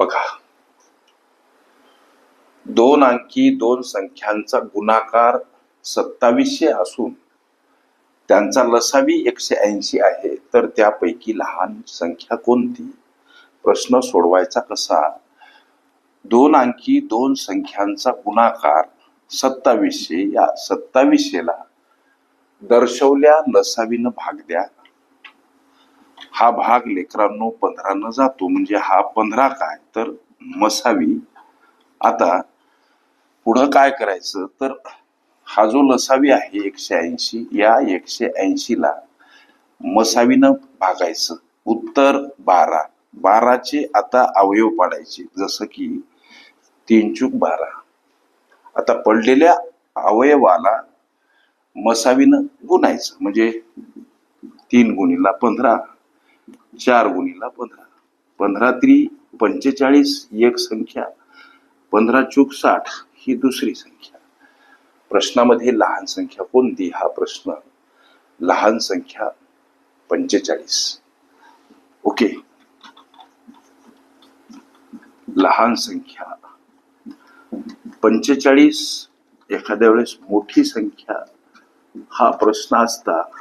बघा. दोन अंकी दोन संख्यांचा गुणाकार सत्तावीसशे असून त्यांचा लसावी एकशे ऐंशी आहे. तर त्यापैकी लहान संख्या कोणती? प्रश्न सोडवायचा कसा? दोन अंकी दोन संख्यांचा गुणाकार सत्तावीसशे. या सत्तावीसशेला दर्शवल्या लसावीनं भाग द्या. हा भाग लेकरांनो पंधरानं जातो. म्हणजे हा पंधरा काय? तर मसावी. आता पुढं काय करायचं? तर हा जो लसावी आहे एकशे ऐंशी या एकशे ऐंशी ला मसावीनं भागायचं. उत्तर बारा. बाराचे आता अवयव पाडायचे. जसं की तीन चूक बारा. आता पडलेल्या अवयवाला मसावीनं गुणायचं. म्हणजे तीन गुणीला पंधरा. चार गुणीला पंधरा. पंधरा त्री पंचेचाळीस एक संख्या. पंधरा चूक साठ ही दुसरी संख्या. प्रश्नामध्ये लहान संख्या कोणती? हा प्रश्न. लहान संख्या पंचेचाळीस. ओके. लहान संख्या पंचेचाळीस एखाद्या वेळेस मोठी संख्या हा प्रश्न असता.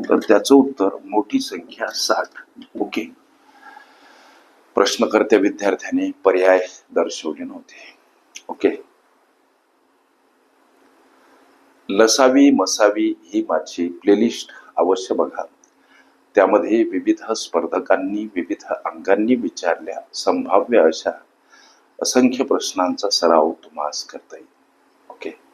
तर त्याचं उत्तर मोठी संख्या साठ. ओके? प्रश्नकर्त्या विद्यार्थ्याने पर्याय दर्शवले नव्हते. ओके? लसावी मसावी ही माझी प्लेलिस्ट अवश्य बघा. त्यामध्ये विविध स्पर्धकांनी विविध अंगांनी विचारल्या संभाव्य अशा असंख्य प्रश्नांचा सराव तुम्हाला करता येईल. ओके?